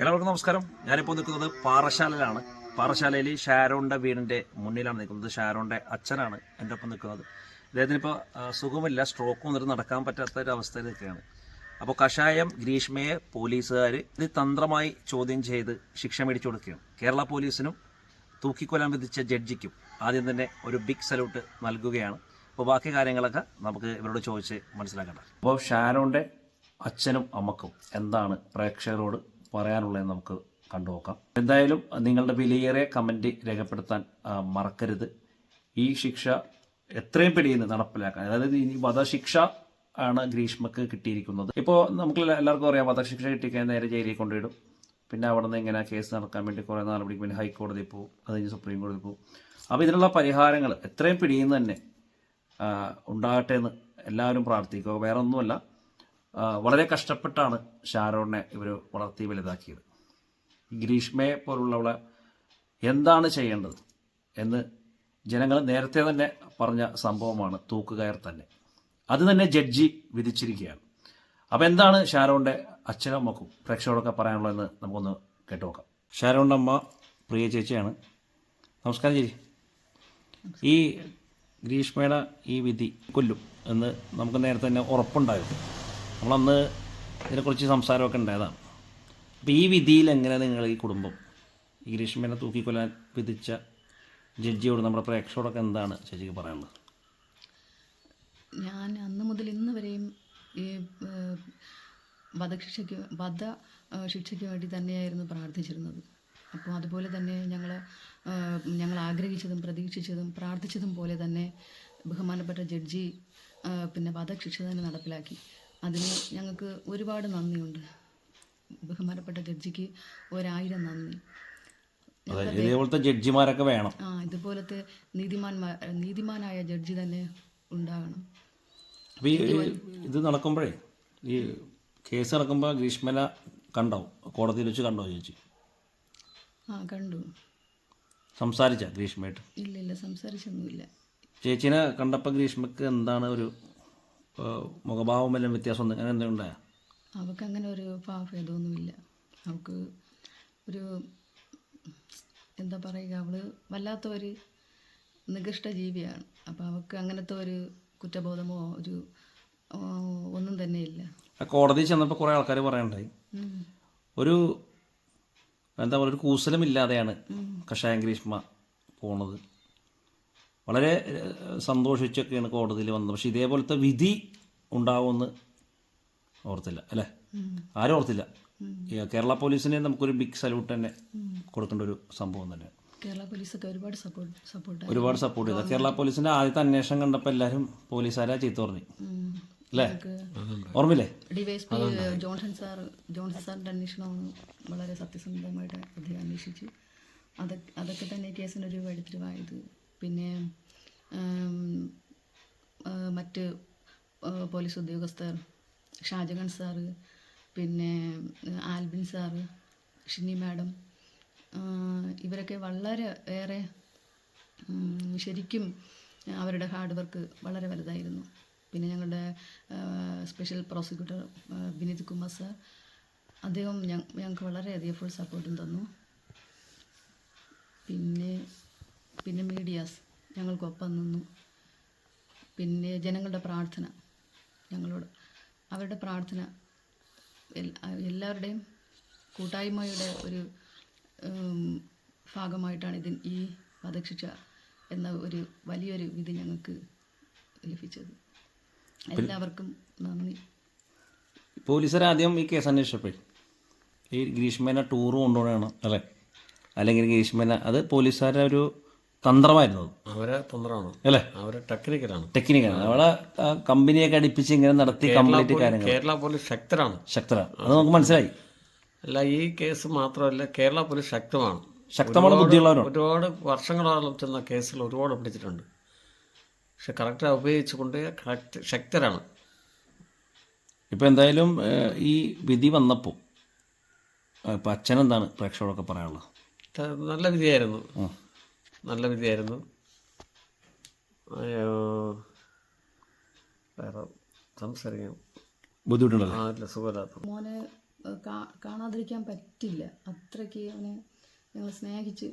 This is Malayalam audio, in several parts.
എല്ലാവർക്കും നമസ്കാരം. ഞാനിപ്പോൾ നിൽക്കുന്നത് പാറശാലയിലാണ്. പാറശാലയിൽ ഷാരോണിന്റെ വീടിന്റെ മുന്നിലാണ് നിൽക്കുന്നത്. ഷാരോണിന്റെ അച്ഛനാണ് എന്റെ ഒപ്പം നിൽക്കുന്നത്. അദ്ദേഹത്തിന് ഇപ്പോൾ സുഖമില്ല. സ്ട്രോക്ക് വന്നിട്ട് നടക്കാൻ പറ്റാത്ത ഒരു അവസ്ഥയിൽ നിൽക്കുകയാണ് അപ്പോൾ കഷായം ഗ്രീഷ്മയെ പോലീസുകാർ ഇത് തന്ത്രമായി ചോദ്യം ചെയ്ത് ശിക്ഷ മേടിച്ചു കൊടുക്കുകയാണ്. കേരള പോലീസിനും തൂക്കിക്കൊല്ലാൻ വിധിച്ച ജഡ്ജിക്കും ആദ്യം തന്നെ ഒരു ബിഗ് സല്യൂട്ട് നൽകുകയാണ്. അപ്പോൾ ബാക്കി കാര്യങ്ങളൊക്കെ നമുക്ക് ഇവരോട് ചോദിച്ച് മനസ്സിലാക്കണം അപ്പോൾ ഷാരോണിന്റെ അച്ഛനും അമ്മക്കും എന്താണ് പ്രേക്ഷകരോട് പറയാനുള്ളതെന്ന് നമുക്ക് കണ്ടു നോക്കാം. എന്തായാലും നിങ്ങളുടെ വിലയേറിയ കമന്റ് രേഖപ്പെടുത്താൻ മറക്കരുത്. ഈ ശിക്ഷ എത്രയും പെടിയെന്ന് നടപ്പിലാക്കാൻ അതായത് ഇനി വധശിക്ഷ ആണ് ഗ്രീഷ്മക്ക് കിട്ടിയിരിക്കുന്നത്. ഇപ്പോൾ നമുക്ക് എല്ലാവർക്കും അറിയാം വധശിക്ഷ കിട്ടിക്കഴിഞ്ഞാൽ നേരെ ജയിലിൽ കൊണ്ടുവിടും. പിന്നെ അവിടെ നിന്ന് ഇങ്ങനെ കേസ് നടക്കാൻ വേണ്ടി കുറേ നടപടി പിന്നെ ഹൈക്കോടതി പോകും അത് കഴിഞ്ഞ് സുപ്രീം കോടതി പോകും അപ്പോൾ ഇതിനുള്ള പരിഹാരങ്ങൾ എത്രയും പിടിയുന്ന തന്നെ ഉണ്ടാകട്ടെ എന്ന് എല്ലാവരും പ്രാർത്ഥിക്കുക. വേറെ ഒന്നുമല്ല വളരെ കഷ്ടപ്പെട്ടാണ് ഷാരോണിനെ ഇവർ വളർത്തി വലുതാക്കിയത്. ഗ്രീഷ്മയെ പോലുള്ളവളെ എന്താണ് ചെയ്യേണ്ടത് എന്ന് ജനങ്ങൾ നേരത്തെ തന്നെ പറഞ്ഞ സംഭവമാണ് തൂക്കുകയർ തന്നെ. അത് തന്നെ ജഡ്ജി വിധിച്ചിരിക്കുകയാണ്. അപ്പോൾ എന്താണ് ഷാരോണിന്റെ അച്ഛനും അമ്മക്കും പ്രേക്ഷകരോടൊക്കെ പറയാനുള്ളതെന്ന് നമുക്കൊന്ന് കേട്ടുനോക്കാം. ഷാരോണിന്റെ അമ്മ പ്രിയ ചേച്ചിയാണ്. നമസ്കാരം ചേച്ചി. ഈ ഗ്രീഷ്മയുടെ ഈ വിധി കൊല്ലും എന്ന് നമുക്ക് നേരത്തെ തന്നെ ഉറപ്പുണ്ടായിരുന്നു. നമ്മളന്ന് ഇതിനെക്കുറിച്ച് സംസാരമൊക്കെ ഉണ്ടായതാണ് അപ്പോൾ ഈ വിധിയിൽ എങ്ങനെ നിങ്ങൾ ഈ കുടുംബം ഈ ഗ്രീഷ്മനെ തൂക്കിക്കൊല്ലാൻ വിധിച്ച ജഡ്ജിയോട് നമ്മുടെ പ്രേക്ഷകരോടൊക്കെ എന്താണ് ചേച്ചിക്ക് പറയാനുള്ളത്? ഞാൻ അന്ന് മുതൽ ഇന്ന് വരെയും ഈ വധശിക്ഷയ്ക്ക് വധ ശിക്ഷയ്ക്ക് വേണ്ടി തന്നെയായിരുന്നു പ്രാർത്ഥിച്ചിരുന്നത്. അപ്പോൾ അതുപോലെ തന്നെ ഞങ്ങൾ ഞങ്ങൾ ആഗ്രഹിച്ചതും പ്രതീക്ഷിച്ചതും പ്രാർത്ഥിച്ചതും പോലെ തന്നെ ബഹുമാനപ്പെട്ട ജഡ്ജി പിന്നെ വധശിക്ഷ തന്നെ നടപ്പിലാക്കി. അതിന് ഞങ്ങൾക്ക് ഒരുപാട് നന്ദിയുണ്ട്. ബഹുമാനപ്പെട്ട ജഡ്ജിക്ക് ഒരായിരം നന്ദി. ഇതേപോലത്തെ ജഡ്ജിമാരൊക്കെ വേണം. ആ ഇതുപോലത്തെ നീതിമാന്മാർ നീതിമാനായ ജഡ്ജി തന്നെ ഉണ്ടാകണം. അപ്പോൾ ഈ ഇത് നടക്കുമ്പോഴേ ഈ കേസ് നടക്കുമ്പോൾ ഗ്രീഷ്മല കണ്ടോ? കോടതിയിൽ വെച്ച് കണ്ടോ ചേച്ചി? ആ കണ്ടു. സംസാരിച്ച ഗ്രീഷ്മയായിട്ട്? ഇല്ല ഇല്ല സംസാരിച്ചൊന്നുമില്ല. ചേച്ചിനെ കണ്ടപ്പോൾ ഗ്രീഷ്മക്ക് എന്താണ് ഒരു മുഖഭാവം വല്ല വ്യത്യാസം അങ്ങനെ എന്തെങ്കിലും ഉണ്ടായോ അവൾക്ക് അങ്ങനെ ഒരു ഭാവഭേദമൊന്നുമില്ല. അവൾക്ക് ഒരു എന്താ പറയുക അവൾ വല്ലാത്ത ഒരു നികൃഷ്ട ജീവിയാണ്. അപ്പോൾ അവൾക്ക് അങ്ങനത്തെ ഒരു കുറ്റബോധമോ ഒരു ഒന്നും തന്നെ ഇല്ല കോടതി ചെന്നപ്പോൾ കുറേ ആൾക്കാർ പറയണ്ടായി. ഒരു എന്താ പറയുക ഒരു കൂസലമില്ലാതെയാണ് കഷായം ഗ്രീഷ്മ പോണത്. വളരെ സന്തോഷിച്ചൊക്കെയാണ് കോടതിയിൽ വന്നത്. പക്ഷെ ഇതേപോലത്തെ വിധി ഉണ്ടാവുമെന്ന് ഓർത്തില്ല അല്ലേ? ആരും ഓർത്തില്ല. കേരള പോലീസിനെ നമുക്കൊരു ബിഗ് സല്യൂട്ട് തന്നെ കൊടുക്കേണ്ട ഒരു സംഭവം തന്നെ കേരള പോലീസൊക്കെ ഒരുപാട് സപ്പോർട്ട് സപ്പോർട്ട് ഒരുപാട് സപ്പോർട്ട് ചെയ്തു. കേരള പോലീസിന്റെ ആദ്യത്തെ അന്വേഷണം കണ്ടപ്പോൾ എല്ലാവരും പോലീസുകാരാ ചീത്ത പറഞ്ഞു. അല്ലേ? ഓർമ്മയില്ലേ? ഡിവൈഎസ്പി ജോൺസൺ സാർ ജോൺസൺ സാറിന്റെ അന്വേഷണം വളരെ സത്യസന്ധമായിട്ട് അദ്ദേഹം അന്വേഷിച്ചു. അതൊക്കെ അതൊക്കെ തന്നെ കേസിനൊരു വഴിത്തിരിവായത് പിന്നെ മറ്റ് പോലീസ് ഉദ്യോഗസ്ഥർ ഷാജഹാൻ സാറ് പിന്നെ ആൽബിൻ സാറ് ഷിനി മാഡം ഇവരൊക്കെ വളരെ ഏറെ ശരിക്കും അവരുടെ ഹാർഡ് വർക്ക് വളരെ വലുതായിരുന്നു. പിന്നെ ഞങ്ങളുടെ special prosecutor Vineeth Kumar sir അദ്ദേഹം ഞങ്ങൾക്ക് വളരെയധികം ഫുൾ സപ്പോർട്ടും തന്നു. പിന്നെ പിന്നെ മീഡിയാസ് ഞങ്ങൾക്കൊപ്പം നിന്നു. പിന്നെ ജനങ്ങളുടെ പ്രാർത്ഥന ഞങ്ങളോട്. അവരുടെ പ്രാർത്ഥന എല്ലാവരുടെയും കൂട്ടായ്മയുടെ ഒരു ഭാഗമായിട്ടാണ് ഇതിൻ ഈ വധശിക്ഷ എന്ന ഒരു വലിയൊരു വിധി ഞങ്ങൾക്ക് ലഭിച്ചത്. എല്ലാവർക്കും നന്ദി. പോലീസുകാർ ആദ്യം ഈ കേസ് അന്വേഷിച്ചപ്പോഴേ ഈ ഗ്രീഷ്മേന ടൂർ കൊണ്ടുപോകണം അല്ലേ? അല്ലെങ്കിൽ ഗ്രീഷ്മേന അത് പോലീസുകാരുടെ ഒരു തന്ത്രമായിരുന്നു അവരെ തന്ത്രമാണ്. അല്ലേ? അവരെ ടെക്നിക്കലാണ്. ടെക്നിക്കലാണ്. അവിടെ കമ്പനിയൊക്കെ അടിപ്പിച്ച് ഇങ്ങനെ നടത്തി കംപ്ലീറ്റ് കാര്യങ്ങൾ. കേരള പോലീസ് ശക്തരാണ്. ശക്തരാണ്. അത് നമുക്ക് മനസ്സിലായി. അല്ല ഈ കേസ് മാത്രമല്ല കേരള പോലീസ് ശക്തമാണ്. ശക്തമാണ് ഒരുപാട് ബുദ്ധിയുള്ളവരാണ് ഒരുപാട് വർഷങ്ങളോളം ചെന്ന കേസിൽ ഒരുപാട് പിടിച്ചിട്ടുണ്ട്. പക്ഷെ കറക്റ്റ് ഉപയോഗിച്ചുകൊണ്ട് കറക്റ്റ് ശക്തരാണ്. ഇപ്പം എന്തായാലും ഈ വിധി വന്നപ്പോൾ ഇപ്പം അച്ഛനെന്താണ് പ്രേക്ഷകരൊക്കെ പറയാനുള്ളത്? നല്ല വിധിയായിരുന്നു. നല്ല വിധിയായിരുന്നു. വേറെ സംസാരിക്കാം. ബുദ്ധിമുട്ടുണ്ടല്ലോ? ആ ഇല്ല സുഖമില്ലാത്ത മോനെ കാണാതിരിക്കാൻ പറ്റില്ല. അത്രയ്ക്ക് അവനെ ഞങ്ങൾ സ്നേഹിച്ച്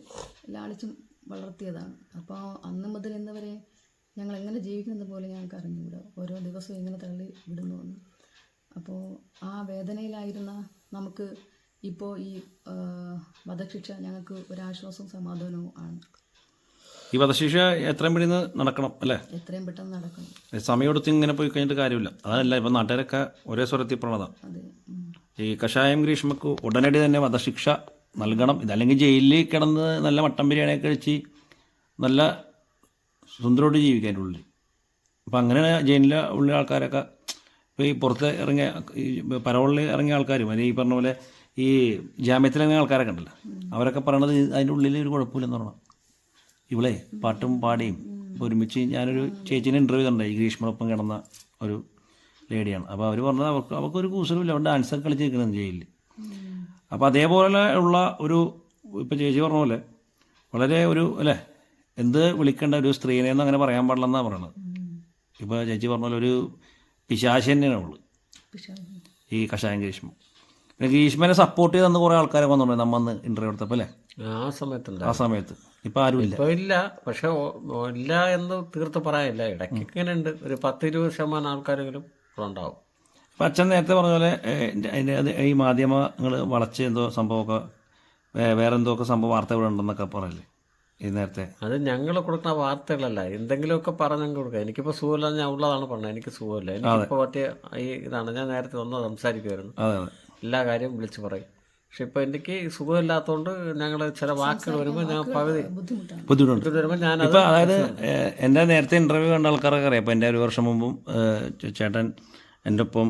ലാളിച്ചും വളർത്തിയതാണ്. അപ്പോൾ അന്ന് മുതൽ ഇന്ന് വരെ ഞങ്ങൾ എങ്ങനെ ജീവിക്കുന്നത് പോലെ ഞങ്ങൾക്ക് അറിഞ്ഞുകൂടാ. ഓരോ ദിവസവും ഇങ്ങനെ തള്ളി വിടുന്നു വന്നു. അപ്പോൾ ആ വേദനയിലായിരുന്ന നമുക്ക് ഇപ്പോൾ ഈ വധശിക്ഷ ഞങ്ങൾക്ക് ഒരാശ്വാസവും സമാധാനവും ആണ്. ഈ വധശിക്ഷ എത്രയും പെട്ടെന്ന് നടക്കണം അല്ലേ? എത്രയും പെട്ടെന്ന് നടക്കണം. സമയം എടുത്ത് ഇങ്ങനെ പോയി കഴിഞ്ഞിട്ട് കാര്യമില്ല. അതല്ല ഇപ്പം നാട്ടുകാരൊക്കെ ഒരേ സ്വരത്തിൽ പ്രണതാ. ഈ കഷായം ഗ്രീഷ്മക്ക് ഉടനടി തന്നെ വധശിക്ഷ നൽകണം. ഇതല്ലെങ്കിൽ ജയിലിൽ കിടന്ന് നല്ല മട്ടൻ ബിരിയാണിയൊക്കെ കഴിച്ച് നല്ല സുന്ദരോട് ജീവിക്കാൻ ഉള്ളിൽ. അപ്പം അങ്ങനെ ജയിലിലെ ഉള്ള ആൾക്കാരൊക്കെ ഇപ്പോൾ ഈ പുറത്ത് ഇറങ്ങിയ ഈ പരോളിൽ ഇറങ്ങിയ ആൾക്കാരും അല്ലെങ്കിൽ ഈ പറഞ്ഞ പോലെ ഈ ജാമ്യത്തിലിറങ്ങിയ ആൾക്കാരൊക്കെ ഉണ്ടല്ലോ. അവരൊക്കെ പറയണത് അതിന്റെ ഉള്ളിൽ ഒരു കുഴപ്പമില്ലെന്ന് പറയണം. ഇവളെ പാട്ടും പാടിയും ഒരുമിച്ച് ഞാനൊരു ചേച്ചീനെ ഇന്റർവ്യൂ കണ്ടേ ഈ ഗ്രീഷ്മൊപ്പം കിടന്ന ഒരു ലേഡിയാണ്. അപ്പോൾ അവർ പറഞ്ഞത് അവർക്ക് അവർക്കൊരു കൂസലുമില്ല. അവർ ഡാൻസൊക്കെ കളിച്ചിരിക്കുന്നത് ജയിലിൽ അപ്പോൾ അതേപോലെ ഉള്ള ഒരു ഇപ്പോൾ ചേച്ചി പറഞ്ഞ പോലെ വളരെ ഒരു അല്ലേ എന്ത് വിളിക്കേണ്ട ഒരു സ്ത്രീനെ എന്ന് അങ്ങനെ പറയാൻ പാടില്ലെന്നാണ് പറയണത്. ഇപ്പോൾ ചേച്ചി പറഞ്ഞ പോലെ ഒരു പിശാശി തന്നെയാണ് അവൾ. ഈ കഷായം ഗ്രീഷ്മ. പിന്നെ ഗ്രീഷ്മനെ സപ്പോർട്ട് ചെയ്തെന്ന് കുറേ ആൾക്കാരെ വന്നിട്ടുണ്ട് നമ്മന്ന് ഇന്റർവ്യൂ എടുത്തപ്പോൾ അല്ലേ? ആ സമയത്തുണ്ട് ആ സമയത്ത്. ഇപ്പം ആരുമില്ല. ഇപ്പൊ ഇല്ല. പക്ഷെ ഇല്ല എന്ന് തീർത്ത് പറയാനില്ല. ഇടയ്ക്ക് ഇങ്ങനെ ഉണ്ട് ഒരു പത്ത് ഇരുപത് ശതമാനം ആൾക്കാരെങ്കിലും ഉണ്ടാവും. അപ്പം അച്ഛൻ നേരത്തെ പറഞ്ഞ പോലെ അതിന്റെ ഈ മാധ്യമങ്ങൾ വളച്ച് എന്തോ സംഭവമൊക്കെ വേറെ എന്തോ ഒക്കെ സംഭവം വാർത്തകൾ ഉണ്ടെന്നൊക്കെ പറയല്ലേ? ഈ നേരത്തെ. അത് ഞങ്ങൾ കൊടുക്കുന്ന വാർത്തകളല്ല. എന്തെങ്കിലുമൊക്കെ പറഞ്ഞു കൊടുക്കുക. എനിക്കിപ്പോൾ സുഖമില്ല. ഞാൻ ഉള്ളതാണ് പറഞ്ഞത്. എനിക്ക് സുഖമില്ല. എനിക്കിപ്പോൾ പറ്റിയ ഈ ഇതാണ്. ഞാൻ നേരത്തെ ഒന്ന് സംസാരിക്കുമായിരുന്നു എല്ലാ കാര്യവും വിളിച്ചു പറയും. പക്ഷെ ഇപ്പൊ എനിക്ക് സുഖമില്ലാത്തതുകൊണ്ട് ഞങ്ങൾ ചില വാക്കുകൾ വരുമ്പോൾ ഞാൻ പകുതി ബുദ്ധിമുട്ടുണ്ട്. ഇത് വരുമ്പോൾ ഞാൻ ഇപ്പം അതായത് എന്റെ എന്റെ നേരത്തെ ഇന്റർവ്യൂ കണ്ട ആൾക്കാരൊക്കെ അറിയാം. അപ്പോൾ എന്റെ ഒരു വർഷം മുമ്പും ചേട്ടൻ എന്റെ ഒപ്പം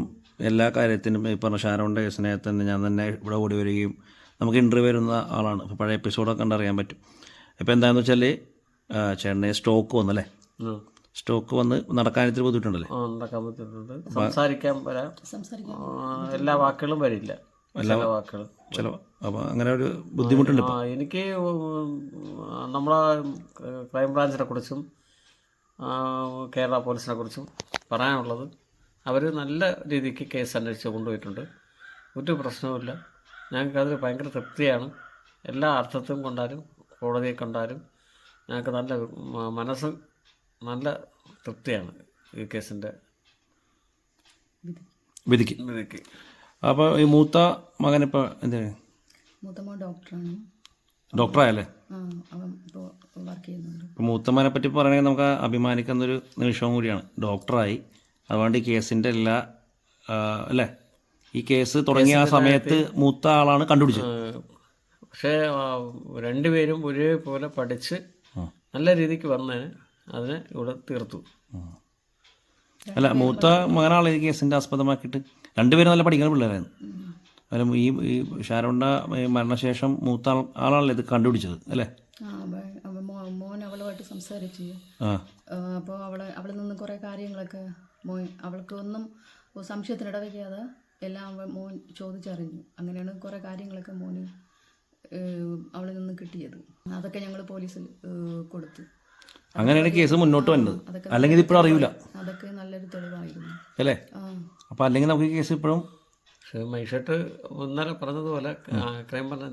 എല്ലാ കാര്യത്തിനും ഈ പറഞ്ഞ ഷാരോണിന്റെ സ്നേഹത്തിൽ തന്നെ ഞാൻ തന്നെ ഇവിടെ ഓടി വരികയും നമുക്ക് ഇന്റർവ്യൂ വരുന്ന ആളാണ്. അപ്പോൾ പഴയ എപ്പിസോഡൊക്കെ കണ്ടറിയാൻ പറ്റും. ഇപ്പോൾ എന്താണെന്ന് വെച്ചാൽ ചേട്ടനെ സ്റ്റോക്ക് വന്നല്ലേ. സ്റ്റോക്ക് വന്ന് നടക്കാൻ ഇത്തിരി ബുദ്ധിമുട്ടുണ്ടല്ലേ? നടക്കാൻ ബുദ്ധിമുട്ടുണ്ട്. സംസാരിക്കാൻ വരാം. സംസാരിക്കാൻ എല്ലാ വാക്കുകളും വരില്ല. അപ്പോൾ അങ്ങനെ ഒരു ബുദ്ധിമുട്ടുണ്ട് ആ എനിക്ക് നമ്മളെ ക്രൈംബ്രാഞ്ചിനെ കുറിച്ചും കേരള പോലീസിനെ കുറിച്ചും പറയാനുള്ളത് അവർ നല്ല രീതിക്ക് കേസ് അന്വേഷിച്ച് കൊണ്ടുപോയിട്ടുണ്ട്. ഒരു പ്രശ്നവുമില്ല. ഞങ്ങൾക്ക് അതിൽ ഭയങ്കര തൃപ്തിയാണ്. എല്ലാ അർത്ഥത്തും കൊണ്ടാലും കോടതിയെ കണ്ടാലും ഞങ്ങൾക്ക് നല്ല മനസ്സ് നല്ല തൃപ്തിയാണ് ഈ കേസിന്റെ വിധി വിധിക്ക്. വിധിക്ക്. അപ്പോൾ ഈ മൂത്ത മകൻ എന്ത് മൂത്തമ്മ ഡോക്ടറാണ്. ഡോക്ടറായല്ലേ? അവൻ ഇപ്പോൾ വർക്ക് ചെയ്യുന്നുണ്ട്. ഇപ്പോൾ മൂത്തമ്മനെ പറ്റി പറയുകയാണെങ്കിൽ നമുക്ക് അഭിമാനിക്കുന്നൊരു നിമിഷവും കൂടിയാണ്. ഡോക്ടറായി. അതുകൊണ്ട് ഈ കേസിന്റെ എല്ലാ അല്ലേ? ഈ കേസ് തുടങ്ങിയ ആ സമയത്ത് മൂത്ത ആളാണ് കണ്ടുപിടിച്ചത്. പക്ഷേ രണ്ടുപേരും ഒരേപോലെ പഠിച്ച് നല്ല രീതിക്ക് വന്നതിന് അതിനെ ഇവിടെ തീർത്തു. അല്ല മൂത്ത മകനാളെ ഈ കേസിന്റെ ആസ്പദമാക്കിയിട്ട്? രണ്ടുപേരും നല്ല പഠിക്കുന്ന പിള്ളേരായിരുന്നു. അല്ല ഈ ഈ ഷാരോണ്ട മരണശേഷം മൂത്ത ആൾ ആളാണല്ലോ ഇത് കണ്ടുപിടിച്ചത് അല്ലേ? മോൻ അവളുമായിട്ട് സംസാരിച്ചു. അപ്പോൾ അവളെ അവളിൽ നിന്ന് കുറേ കാര്യങ്ങളൊക്കെ മോൻ അവൾക്ക് ഒന്നും സംശയത്തിന് ഇടവയ്ക്കാതെ എല്ലാം മോൻ ചോദിച്ചറിഞ്ഞു. അങ്ങനെയാണ് കുറേ കാര്യങ്ങളൊക്കെ മോന് അവളിൽ നിന്ന് കിട്ടിയത്. അതൊക്കെ ഞങ്ങൾ പോലീസിൽ കൊടുത്തു. അങ്ങനെയാണ് കേസ് മുന്നോട്ട് വന്നത്. അല്ലെങ്കിൽ ഇതിപ്പോഴും അറിയില്ല അതൊക്കെ നല്ലൊരു തെളിവായിരുന്നു. അല്ലേ? അപ്പൊ അപ്പോൾ അല്ലെങ്കിൽ നമുക്ക് ഈ കേസ് ഇപ്പോഴും പക്ഷേ മൈഷട്ട് ഇന്നലെ പറഞ്ഞതുപോലെ ക്രൈം പറഞ്ഞ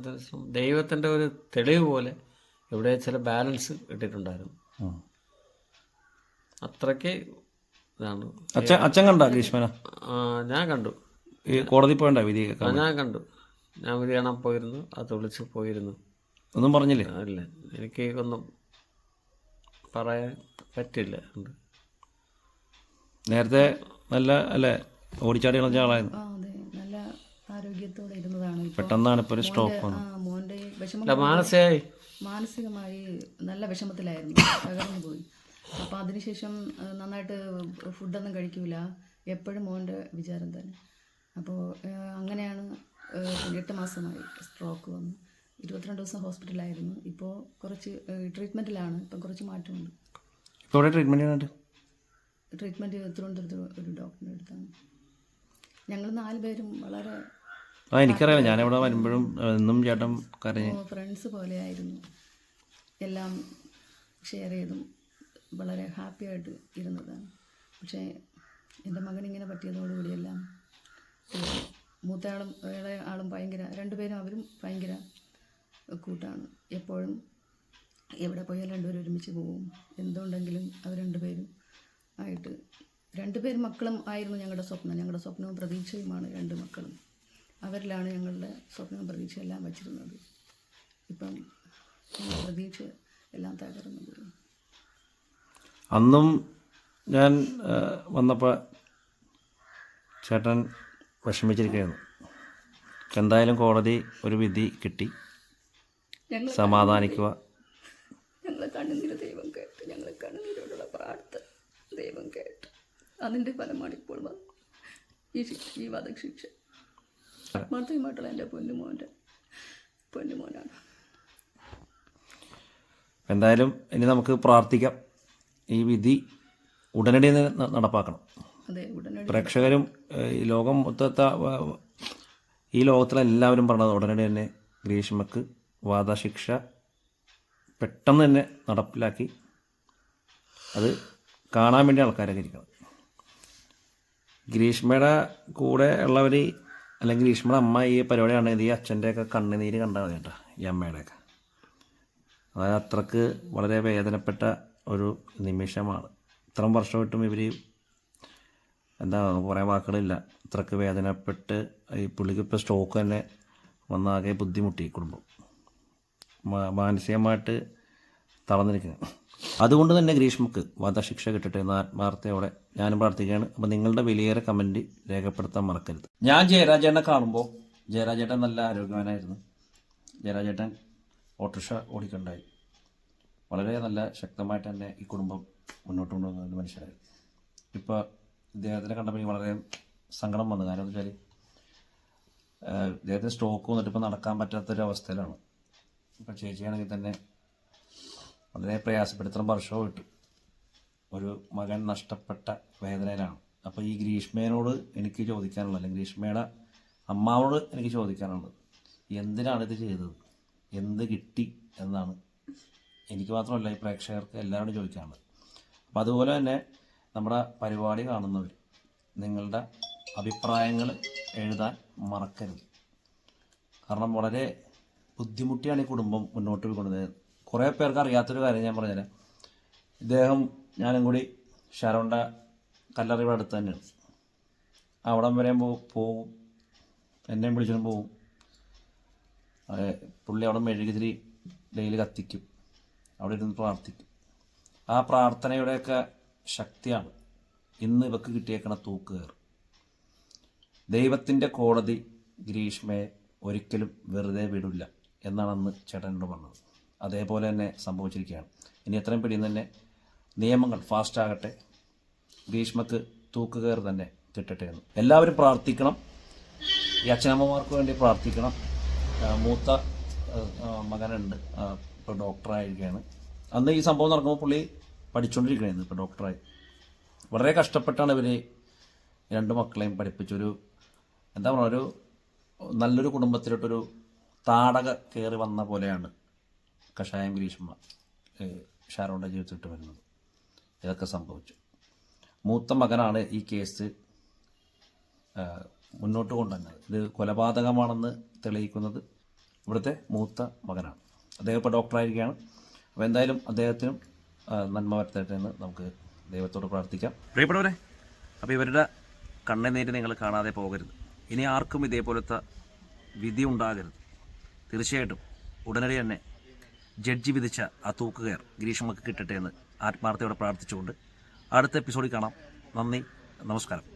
ദൈവത്തിന്റെ ഒരു തെളിവ് പോലെ ഇവിടെ ചില ബാലൻസ് കിട്ടിയിട്ടുണ്ടായിരുന്നു. അത്രയ്ക്ക് ഇതാണ്. അച്ഛൻ അച്ഛൻ കണ്ട ഗ്രീഷ്മന? ഞാൻ കണ്ടു. ഈ കോടതി പോയണ്ട വിധി ഞാൻ കണ്ടു. ഞാൻ വിധി കാണാൻ പോയിരുന്നു അത് വിളിച്ച് പോയിരുന്നു. ഒന്നും പറഞ്ഞില്ലേ? ഇല്ല. എനിക്ക് ഒന്നും പറയാൻ പറ്റില്ല. നേരത്തെ നല്ല അല്ലേ? ഓടിച്ചാടി കളഞ്ഞ ആളായിരുന്നു. നല്ല ആരോഗ്യത്തോടെ ഇരുന്നതാണ്. പെട്ടെന്നാണ് ഇപ്പോൾ ഒരു സ്റ്റോക്ക് ആ മോന്റെ വിഷമം മാനസികമായി? മാനസികമായി നല്ല വിഷമത്തിലായിരുന്നു. തകർന്നു പോയി. അപ്പൊ അതിനുശേഷം നന്നായിട്ട് ഫുഡൊന്നും കഴിക്കൂല. എപ്പോഴും മോന്റെ വിചാരം തന്നെ. അപ്പോൾ അങ്ങനെയാണ് എട്ട് മാസമായി സ്ട്രോക്ക് വന്നു. ഇരുപത്തിരണ്ട് ദിവസം ഹോസ്പിറ്റലായിരുന്നു ഇപ്പോൾ കുറച്ച് ട്രീറ്റ്മെന്റിലാണ് ഇപ്പം കുറച്ച് മാറ്റമുണ്ട്. ഇപ്പോൾ ഇവിടെ ട്രീറ്റ്മെന്റ് ട്രീറ്റ്മെന്റ് തിരുവനന്തപുരത്ത് ഒരു ഡോക്ടറിന്റെ അടുത്താണ്. ഞങ്ങൾ നാല് പേരും വളരെ ആ എനിക്കറിയാം. ഞാനിവിടെ വരുമ്പോഴും എന്നും ചേട്ടൻ കരഞ്ഞു. ഫ്രണ്ട്സ് പോലെയായിരുന്നു. എല്ലാം ഷെയർ ചെയ്തും വളരെ ഹാപ്പി ആയിട്ട് ഇരുന്നതാണ്. പക്ഷേ എന്റെ മകൻ ഇങ്ങനെ പറ്റിയതോടുകൂടിയെല്ലാം. മൂത്തയാളും ഇളയ ആളും ഭയങ്കര രണ്ടുപേരും അവരും ഭയങ്കര കൂട്ടാണ്. എപ്പോഴും എവിടെ പോയാലും രണ്ടുപേരും ഒരുമിച്ച് പോകും എന്തുണ്ടെങ്കിലും അവർ രണ്ടുപേരും ആയിട്ട് രണ്ടുപേർ മക്കളും ആയിരുന്നു ഞങ്ങളുടെ സ്വപ്നം. ഞങ്ങളുടെ സ്വപ്നവും പ്രതീക്ഷയുമാണ് രണ്ട് മക്കളും. അവരിലാണ് ഞങ്ങളുടെ സ്വപ്നവും പ്രതീക്ഷയെല്ലാം വച്ചിരുന്നത്. ഇപ്പം പ്രതീക്ഷ എല്ലാം തകർന്നത്. അന്നും ഞാൻ വന്നപ്പോൾ ചേട്ടൻ വിഷമിച്ചിരിക്കുകയായിരുന്നു. എന്തായാലും കോടതി ഒരു വിധി കിട്ടി. സമാധാനിക്കുക. ഞങ്ങളെ കണ്ണുനീര് ദൈവം കേട്ട് ഞങ്ങളെ കണ്ണുനീരോടുള്ള പ്രാർത്ഥന ദൈവം കേട്ട്. അതിന്റെ ഫലമാണ് ഇപ്പോൾ ഈ ശിക്ഷ ഈ വധശിക്ഷ. ആത്മാർത്ഥമായിട്ടുള്ള എന്റെ പൊന്നുമോന്റെ പൊന്നുമോനാണ് എന്തായാലും ഇനി നമുക്ക് പ്രാർത്ഥിക്കാം. ഈ വിധി ഉടനടി നടപ്പാക്കണം. പ്രേക്ഷകരും ഈ ലോകം മൊത്തത്തെ ഈ ലോകത്തിലെല്ലാവരും പറഞ്ഞത് ഉടനടി തന്നെ ഗ്രീഷ്മക്ക് വധശിക്ഷ പെട്ടെന്ന് തന്നെ നടപ്പിലാക്കി അത് കാണാൻ വേണ്ടി ആൾക്കാരൊക്കെ ഇരിക്കണം. ഗ്രീഷ്മയുടെ കൂടെ ഉള്ളവർ അല്ലെങ്കിൽ ഗ്രീഷ്മയുടെ അമ്മ ഈ പരിപാടി കാണുന്നത് ഈ അച്ഛന്റെയൊക്കെ കണ്ണുനീര് കണ്ടാൽ മതി കേട്ടോ ഈ അമ്മയുടെയൊക്കെ. അതായത് അത്രയ്ക്ക് വളരെ വേദനപ്പെട്ട ഒരു നിമിഷമാണ്. ഇത്രയും വർഷമായിട്ടും ഇവർ എന്താ കുറേ വാക്കുകളില്ല. ഇത്രക്ക് വേദനപ്പെട്ട് ഈ പുള്ളിക്ക് ഇപ്പോൾ സ്ട്രോക്ക് തന്നെ വന്നാകെ ബുദ്ധിമുട്ടി കുടുംബം. മാനസികമായിട്ട് തളർന്നിരിക്കുന്നത് അതുകൊണ്ട് തന്നെ ഗ്രീഷ്മക്ക് വധശിക്ഷ കിട്ടട്ടെ എന്ന ആത്മാർത്ഥയോടെ ഞാനും പ്രാർത്ഥിക്കുകയാണ്. അപ്പം നിങ്ങളുടെ വിലയേറെ കമന്റ് രേഖപ്പെടുത്താൻ മറക്കരുത്. ഞാൻ ജയരാജേട്ടനെ കാണുമ്പോൾ ജയരാജേട്ടൻ നല്ല ആരോഗ്യവാനായിരുന്നു. ജയരാജേട്ടൻ ഓട്ടോറിക്ഷ ഓടിക്കണ്ടായി. വളരെ നല്ല ശക്തമായിട്ട് തന്നെ ഈ കുടുംബം മുന്നോട്ട് കൊണ്ടുപോകുന്ന ഒരു മനുഷ്യരായിരുന്നു ഇപ്പോൾ ഇദ്ദേഹത്തിനെ കണ്ടപ്പോൾ എനിക്ക് വളരെ സങ്കടം വന്നു. കാരണം എന്താ വെച്ചാൽ ഇദ്ദേഹത്തിന് സ്ട്രോക്ക് വന്നിട്ട് ഇപ്പോൾ നടക്കാൻ പറ്റാത്തൊരു അവസ്ഥയിലാണ് ഇപ്പം ചേച്ചിയാണെങ്കിൽ തന്നെ വളരെ പ്രയാസപ്പെടുത്തുന്ന വർഷവും ഇട്ടു ഒരു മകൻ നഷ്ടപ്പെട്ട വേദനയിലാണ്. അപ്പോൾ ഈ ഗ്രീഷ്മേനോട് എനിക്ക് ചോദിക്കാനുള്ളത് അല്ലെങ്കിൽ ഗ്രീഷ്മയുടെ അമ്മാവോട് എനിക്ക് ചോദിക്കാനുള്ളത് എന്തിനാണ് ഇത് ചെയ്തത്? എന്ത് കിട്ടി എന്നാണ്. എനിക്ക് മാത്രമല്ല ഈ പ്രേക്ഷകർക്ക് എല്ലാവരോടും ചോദിക്കാനുള്ളത്. അപ്പോൾ അതുപോലെ തന്നെ നമ്മുടെ പരിപാടി കാണുന്നവർ നിങ്ങളുടെ അഭിപ്രായങ്ങൾ എഴുതാൻ മറക്കരുത്. കാരണം വളരെ ബുദ്ധിമുട്ടിയാണ് ഈ കുടുംബം മുന്നോട്ട് പോയിക്കൊണ്ടത് കുറേ പേർക്ക് അറിയാത്തൊരു കാര്യം ഞാൻ പറഞ്ഞുതരാം. ഇദ്ദേഹം ഞാനും കൂടി ഷാരോണ്ട കല്ലറിയുടെ അടുത്ത് തന്നെയാണ്. അവിടം വരെ പോവും. എന്നെയും വിളിച്ചോണ്ട് പോവും. പുള്ളി അവിടെ മെഴുകുതിരി ഡെയിലി കത്തിക്കും. അവിടെ ഇരുന്ന് പ്രാർത്ഥിക്കും. ആ പ്രാർത്ഥനയുടെയൊക്കെ ശക്തിയാണ് ഇന്ന് ഇവക്ക് കിട്ടിയേക്കണ തൂക്കുകയർ ദൈവത്തിന്റെ കോടതി ഗ്രീഷ്മയെ ഒരിക്കലും വെറുതെ വിടില്ല. എന്നാണ് അന്ന് ചേട്ടനോട് പറഞ്ഞത്. അതേപോലെ തന്നെ സംഭവിച്ചിരിക്കുകയാണ്. ഇനി എത്രയും പിടിയും തന്നെ നിയമങ്ങൾ ഫാസ്റ്റാകട്ടെ ഭീഷ്മക്ക് തൂക്കുകയർ തന്നെ കിട്ടട്ടെ എന്ന്. എല്ലാവരും പ്രാർത്ഥിക്കണം. ഈ അച്ഛനമ്മമാർക്ക് വേണ്ടി പ്രാർത്ഥിക്കണം. മൂത്ത മകനുണ്ട്. ഇപ്പോൾ ഡോക്ടറായിരിക്കുകയാണ് അന്ന് ഈ സംഭവം നടക്കുമ്പോൾ പുള്ളി പഠിച്ചുകൊണ്ടിരിക്കുകയാണ് ഇപ്പോൾ ഡോക്ടറായി വളരെ കഷ്ടപ്പെട്ടാണ് ഇവർ രണ്ട് മക്കളെയും പഠിപ്പിച്ചൊരു എന്താ പറയുക ഒരു നല്ലൊരു കുടുംബത്തിലോട്ടൊരു താടക കയറി വന്ന പോലെയാണ് കഷായം ഗ്രീഷ്മ ഷാരോണിന്റെ ജീവിതത്തിട്ട് വരുന്നത്. ഇതൊക്കെ സംഭവിച്ചു. മൂത്ത മകനാണ് ഈ കേസ് മുന്നോട്ട് കൊണ്ടുവന്നത്. ഇത് കൊലപാതകമാണെന്ന് തെളിയിക്കുന്നത് ഇവിടുത്തെ മൂത്ത മകനാണ്. അദ്ദേഹം ഇപ്പോൾ ഡോക്ടറായിരിക്കുകയാണ്. അപ്പോൾ എന്തായാലും അദ്ദേഹത്തിനും നന്മ വരുത്തട്ടെ എന്ന് നമുക്ക് ദൈവത്തോട് പ്രാർത്ഥിക്കാം. പ്രിയപ്പെട്ടവരെ അപ്പോൾ ഇവരുടെ കണ്ണുനീര് നിങ്ങൾ കാണാതെ പോകരുത്. ഇനി ആർക്കും ഇതേപോലത്തെ വിധി ഉണ്ടാകരുത്. തീർച്ചയായിട്ടും. ഉടനടി തന്നെ ജഡ്ജി വിധിച്ച ആ തൂക്കുകയർ ഗ്രീഷ്മക്ക് കിട്ടട്ടെ എന്ന് ആത്മാർത്ഥയോടെ പ്രാർത്ഥിച്ചുകൊണ്ട് അടുത്ത എപ്പിസോഡിൽ കാണാം. നന്ദി നമസ്കാരം.